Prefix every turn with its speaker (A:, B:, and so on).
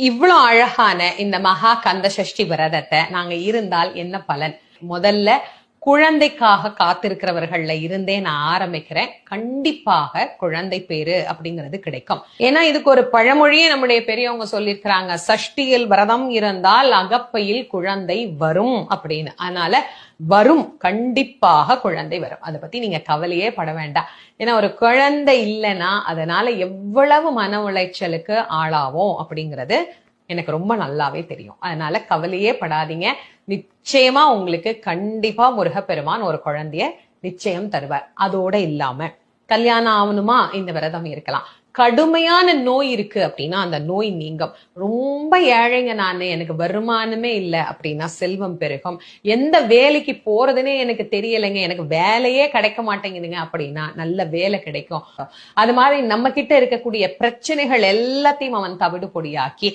A: இவ்வளவு அழகான இந்த மகா கந்த சஷ்டி விரதத்தை நாங்க இருந்தால் என்ன பலன்? முதல்ல குழந்தைக்காக காத்திருக்கிறவர்கள்ல இருந்தே நான் ஆரம்பிக்கிறேன். கண்டிப்பாக குழந்தை பேரு அப்படிங்கிறது கிடைக்கும். ஏன்னா இதுக்கு ஒரு பழமொழியே நம்முடைய பெரியவங்க சொல்லியிருக்கிறாங்க. சஷ்டியில் விரதம் இருந்தால் அகப்பையில் குழந்தை வரும் அப்படின்னு. அதனால வரும் கண்டிப்பாக குழந்தை வரும். அதை பத்தி நீங்க கவலையே பட வேண்டாம். ஏன்னா ஒரு குழந்தை இல்லைன்னா அதனால எவ்வளவு மன உளைச்சலுக்கு ஆளாவோம் அப்படிங்கிறது எனக்கு ரொம்ப நல்லாவே தெரியும். அதனால கவலையே படாதீங்க. நிச்சயமா உங்களுக்கு கண்டிப்பா முருகப்பெருமான் ஒரு குழந்தைய நிச்சயம் தருவார். அதோட இல்லாம கல்யாணம் ஆகணுமா? இந்த விரதம் இருக்கலாம். கடுமையான நோய் இருக்கு அப்படின்னா அந்த நோய் நீங்கும். ரொம்ப ஏழைங்க நானு. எனக்கு வருமானமே இல்லை அப்படின்னா செல்வம் பெருகும். எந்த வேலைக்கு போறதுன்னே எனக்கு தெரியலைங்க. எனக்கு வேலையே கிடைக்க மாட்டேங்குதுங்க அப்படின்னா நல்ல வேலை கிடைக்கும். அது மாதிரி நம்ம கிட்ட இருக்கக்கூடிய பிரச்சனைகள் எல்லாத்தையும் அவன் தவிடு பொடியாக்கி